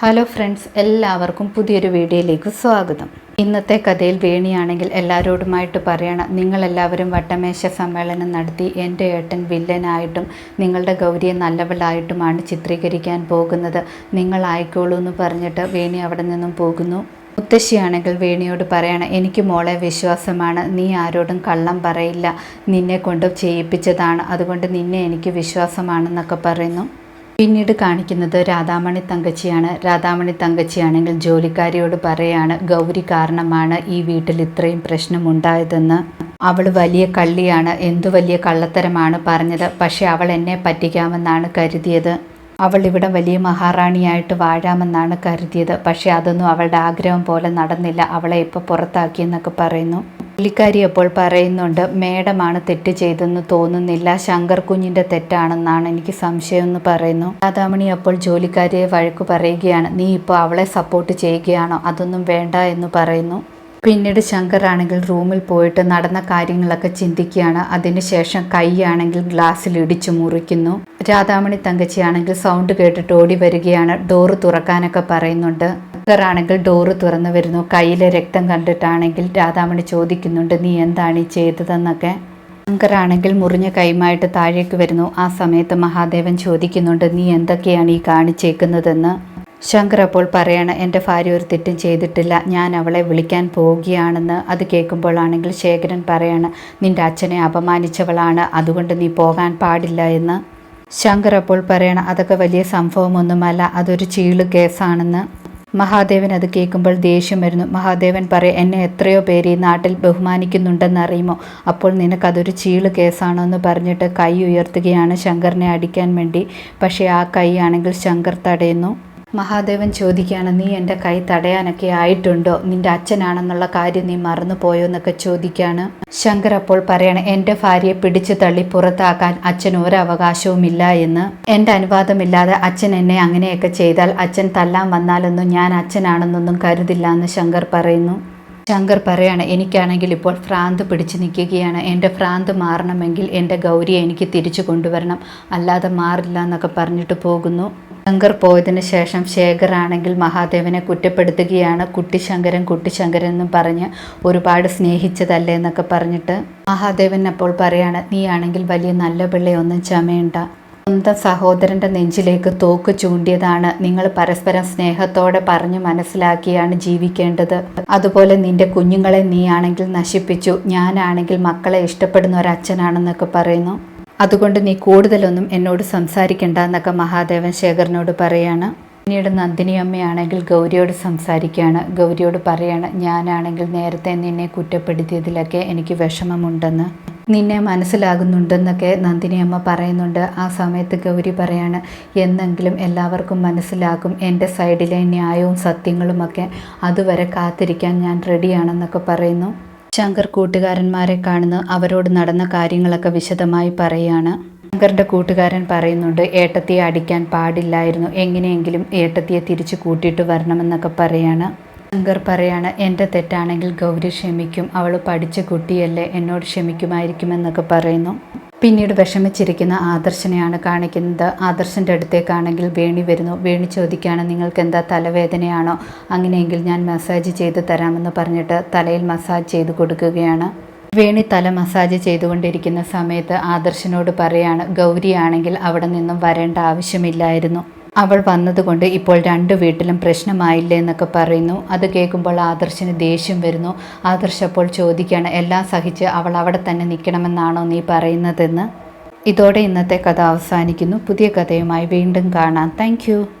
Hello friends എല്ലാവർക്കും പുതിയൊരു വീഡിയോയിലേക്ക് സ്വാഗതം. ഇന്നത്തെ കഥയിൽ വേണിയാണെങ്കിൽ എല്ലാവരോടുമായിട്ട് പറയണം നിങ്ങളെല്ലാവരും വട്ടമേശ സമ്മേളനം നടത്തി എന്റെ ഏട്ടൻ വില്ലനായിട്ടും നിങ്ങളുടെ ഗൗരിയെ നല്ലവളായിട്ടുമാണ് ചിത്രീകരിക്കാൻ പോകുന്നത്. നിങ്ങൾ ആയിക്കോളൂ എന്ന് പറഞ്ഞിട്ട് വേണി അവിടെ നിന്നും പോകുന്നു. മുത്തശ്ശിയാണെങ്കിൽ വേണിയോട് പറയണം എനിക്ക് മോളെ വിശ്വാസമാണ്. നീ ആരോടും കള്ളം പറയില്ല. നിന്നെ കൊണ്ട് ചെയ്യിപ്പിച്ചതാണ്. അതുകൊണ്ട് നിന്നെ എനിക്ക് വിശ്വാസമാണെന്നൊക്കെ പറയുന്നു. പിന്നീട് കാണിക്കുന്നത് രാധാമണി തങ്കച്ചിയാണ്. രാധാമണി തങ്കച്ചിയാണെങ്കിൽ ജോലിക്കാരിയോട് പറയാണ് ഗൗരി കാരണമാണ് ഈ വീട്ടിൽ ഇത്രയും പ്രശ്നമുണ്ടായതെന്ന്. അവൾ വലിയ കള്ളിയാണ് എന്തു വലിയ കള്ളത്തരമാണ് പറഞ്ഞത്. പക്ഷെ അവൾ എന്നെ പറ്റിക്കാമെന്നാണ് കരുതിയത്. അവൾ ഇവിടെ വലിയ മഹാറാണിയായിട്ട് വാഴാമെന്നാണ് കരുതിയത്. പക്ഷെ അതൊന്നും അവളുടെ ആഗ്രഹം പോലെ നടന്നില്ല. അവളെ ഇപ്പോൾ പുറത്താക്കിയെന്നൊക്കെ പറയുന്നു. പുള്ളിക്കാരി അപ്പോൾ പറയുന്നുണ്ട് മേഡമാണ് തെറ്റ് ചെയ്തെന്ന് തോന്നുന്നില്ല ശങ്കർ കുഞ്ഞിന്റെ തെറ്റാണെന്നാണ് എനിക്ക് സംശയം എന്ന് പറയുന്നു. രാധാമണി അപ്പോൾ ജോലിക്കാരിയെ വഴക്കു പറയുകയാണ് നീ ഇപ്പോൾ അവളെ സപ്പോർട്ട് ചെയ്യുകയാണോ? അതൊന്നും വേണ്ട എന്ന് പറയുന്നു. പിന്നീട് ശങ്കർ ആണെങ്കിൽ റൂമിൽ പോയിട്ട് നടന്ന കാര്യങ്ങളൊക്കെ ചിന്തിക്കുകയാണ്. അതിനുശേഷം കൈയാണെങ്കിൽ ഗ്ലാസ്സിൽ ഇടിച്ചു മുറിക്കുന്നു. രാധാമണി തങ്കച്ചിയാണെങ്കിൽ സൗണ്ട് കേട്ടിട്ട് ഓടി വരികയാണ്. ഡോറ് തുറക്കാനൊക്കെ പറയുന്നുണ്ട്. ശങ്കറാണെങ്കിൽ ഡോറ് തുറന്നു വരുന്നു. കയ്യിലെ രക്തം കണ്ടിട്ടാണെങ്കിൽ രാധാമണി ചോദിക്കുന്നുണ്ട് നീ എന്താണ് ഈ ചെയ്തതെന്നൊക്കെ? ശങ്കറാണെങ്കിൽ മുറിഞ്ഞ കൈമായിട്ട് താഴേക്ക് വരുന്നു. ആ സമയത്ത് മഹാദേവൻ ചോദിക്കുന്നുണ്ട് നീ എന്തൊക്കെയാണ് ഈ കാണിച്ചേക്കുന്നതെന്ന്? ശങ്കർ അപ്പോൾ പറയണം എന്റെ ഭാര്യ ഒരു തെറ്റും ചെയ്തിട്ടില്ല. ഞാൻ അവളെ വിളിക്കാൻ പോവുകയാണെന്ന്. അത് കേൾക്കുമ്പോഴാണെങ്കിൽ ശേഖരൻ പറയാണ് നിന്റെ അച്ഛനെ അപമാനിച്ചവളാണ്. അതുകൊണ്ട് നീ പോകാൻ പാടില്ല എന്ന്. ശങ്കർ അപ്പോൾ പറയണം അതൊക്കെ വലിയ സംഭവമൊന്നുമല്ല. അതൊരു ചീൾ കേസാണെന്ന്. മഹാദേവൻ അത് കേൾക്കുമ്പോൾ ദേഷ്യം വരുന്നു. മഹാദേവൻ പറയും എന്നെ എത്രയോ പേര് ഈ നാട്ടിൽ ബഹുമാനിക്കുന്നുണ്ടെന്ന് അറിയുമോ അപ്പോൾ നിനക്കതൊരു ചീൾ കേസാണോ? എന്ന് പറഞ്ഞിട്ട് കൈ ഉയർത്തുകയാണ് ശങ്കറിനെ അടിക്കാൻ വേണ്ടി. പക്ഷേ ആ കൈ ആണെങ്കിൽ ശങ്കർ തടയുന്നു. മഹാദേവൻ ചോദിക്കുകയാണ് നീ എന്റെ കൈ തടയാനൊക്കെ ആയിട്ടുണ്ടോ? നിന്റെ അച്ഛനാണെന്നുള്ള കാര്യം നീ മറന്നു പോയോ എന്നൊക്കെ ചോദിക്കുകയാണ് ശങ്കർ. അപ്പോൾ പറയണം എന്റെ ഭാര്യയെ പിടിച്ചു തള്ളി പുറത്താക്കാൻ അച്ഛൻ ഒരു അവകാശവുമില്ല എന്ന്. എന്റെ അനുവാദമില്ലാതെ അച്ഛൻ എന്നെ അങ്ങനെയൊക്കെ ചെയ്താൽ അച്ഛൻ തല്ലാൻ വന്നാലൊന്നും ഞാൻ അച്ഛനാണെന്നൊന്നും കരുതില്ല എന്ന് ശങ്കർ പറയുന്നു. ശങ്കർ പറയാണ് എനിക്കാണെങ്കിൽ ഇപ്പോൾ ഭ്രാന്ത് പിടിച്ചു നിൽക്കുകയാണ്. എന്റെ ഭ്രാന്ത് മാറണമെങ്കിൽ എന്റെ ഗൗരിയെ എനിക്ക് തിരിച്ചു കൊണ്ടുവരണം. അല്ലാതെ മാറില്ല എന്നൊക്കെ പറഞ്ഞിട്ട് പോകുന്നു. ശങ്കർ പോയതിന് ശേഷം ശേഖർ ആണെങ്കിൽ മഹാദേവനെ കുറ്റപ്പെടുത്തുകയാണ്. കുട്ടിശങ്കരൻ കുട്ടിശങ്കരൻ എന്നും പറഞ്ഞ് ഒരുപാട് സ്നേഹിച്ചതല്ലേ എന്നൊക്കെ പറഞ്ഞിട്ട് മഹാദേവൻ അപ്പോൾ പറയാണ് നീയാണെങ്കിൽ വലിയ നല്ല പിള്ളയൊന്നും ചമയണ്ട. സ്വന്തം സഹോദരന്റെ നെഞ്ചിലേക്ക് തോക്ക് ചൂണ്ടിയതാണ്. നിങ്ങൾ പരസ്പരം സ്നേഹത്തോടെ പറഞ്ഞു മനസ്സിലാക്കിയാണ് ജീവിക്കേണ്ടത്. അതുപോലെ നിന്റെ കുഞ്ഞുങ്ങളെ നീയാണെങ്കിൽ നശിപ്പിച്ചു. ഞാനാണെങ്കിൽ മക്കളെ ഇഷ്ടപ്പെടുന്ന ഒരച്ഛനാണെന്നൊക്കെ പറയുന്നു. അതുകൊണ്ട് നീ കൂടുതലൊന്നും എന്നോട് സംസാരിക്കണ്ട എന്നൊക്കെ മഹാദേവൻ ശേഖരനോട് പറയാണ്. പിന്നീട് നന്ദിനി അമ്മയാണെങ്കിൽ ഗൗരിയോട് സംസാരിക്കുകയാണ്. ഗൗരിയോട് പറയാണ് ഞാനാണെങ്കിൽ നേരത്തെ നിന്നെ കുറ്റപ്പെടുത്തിയതിലൊക്കെ എനിക്ക് വിഷമമുണ്ടെന്ന്. നിന്നെ മനസ്സിലാകുന്നുണ്ടെന്നൊക്കെ നന്ദിനി അമ്മ പറയുന്നുണ്ട്. ആ സമയത്ത് ഗൗരി പറയാണ് എന്നെങ്കിലും എല്ലാവർക്കും മനസ്സിലാകും. എന്റെ സൈഡിലെ ന്യായവും സത്യങ്ങളുമൊക്കെ അതുവരെ കാത്തിരിക്കാൻ ഞാൻ റെഡിയാണെന്നൊക്കെ പറയുന്നു. ശങ്കർ കൂട്ടുകാരന്മാരെ കാണുന്ന അവരോട് നടന്ന കാര്യങ്ങളൊക്കെ വിശദമായി പറയുകയാണ് ശങ്കറിന്റെ കൂട്ടുകാരൻ പറയുന്നുണ്ട് ഏട്ടത്തിയെ അടിക്കാൻ പാടില്ലായിരുന്നു. എങ്ങനെയെങ്കിലും ഏട്ടത്തിയെ തിരിച്ചു കൂട്ടിയിട്ട് വരണമെന്നൊക്കെ പറയാണ്. ശങ്കർ പറയാണ് എന്റെ തെറ്റാണെങ്കിൽ ഗൗരി ക്ഷമിക്കും. അവൾ പഠിച്ച കുട്ടിയല്ലേ എന്നോട് ക്ഷമിക്കുമായിരിക്കുമെന്നൊക്കെ പറയുന്നു. പിന്നീട് വിഷമിച്ചിരിക്കുന്ന ആദർശനെയാണ് കാണിക്കുന്നത്. ആദർശന്റെ അടുത്തേക്കാണെങ്കിൽ വേണി വരുന്നു. വേണി ചോദിക്കുകയാണ് നിങ്ങൾക്ക് എന്താ തലവേദനയാണോ? അങ്ങനെയെങ്കിൽ ഞാൻ മസാജ് ചെയ്ത് തരാമെന്ന് പറഞ്ഞിട്ട് തലയിൽ മസാജ് ചെയ്ത് കൊടുക്കുകയാണ്. വേണി തല മസാജ് ചെയ്തുകൊണ്ടിരിക്കുന്ന സമയത്ത് ആദർശനോട് പറയാണ് ഗൗരിയാണെങ്കിൽ അവിടെ നിന്നും വരേണ്ട ആവശ്യമില്ലായിരുന്നു. അവൾ വന്നതുകൊണ്ട് ഇപ്പോൾ രണ്ട് വീട്ടിലും പ്രശ്നമായില്ലേ എന്നൊക്കെ പറയുന്നു. അത് കേൾക്കുമ്പോൾ ആദർശന് ദേഷ്യം വരുന്നു. ആദർശ് അപ്പോൾ ചോദിക്കുകയാണ് എല്ലാം സഹിച്ച് അവൾ അവിടെ തന്നെ നിൽക്കണമെന്നാണോ നീ പറയുന്നതെന്ന്? ഇതോടെ ഇന്നത്തെ കഥ അവസാനിക്കുന്നു. പുതിയ കഥയുമായി വീണ്ടും കാണാം. താങ്ക്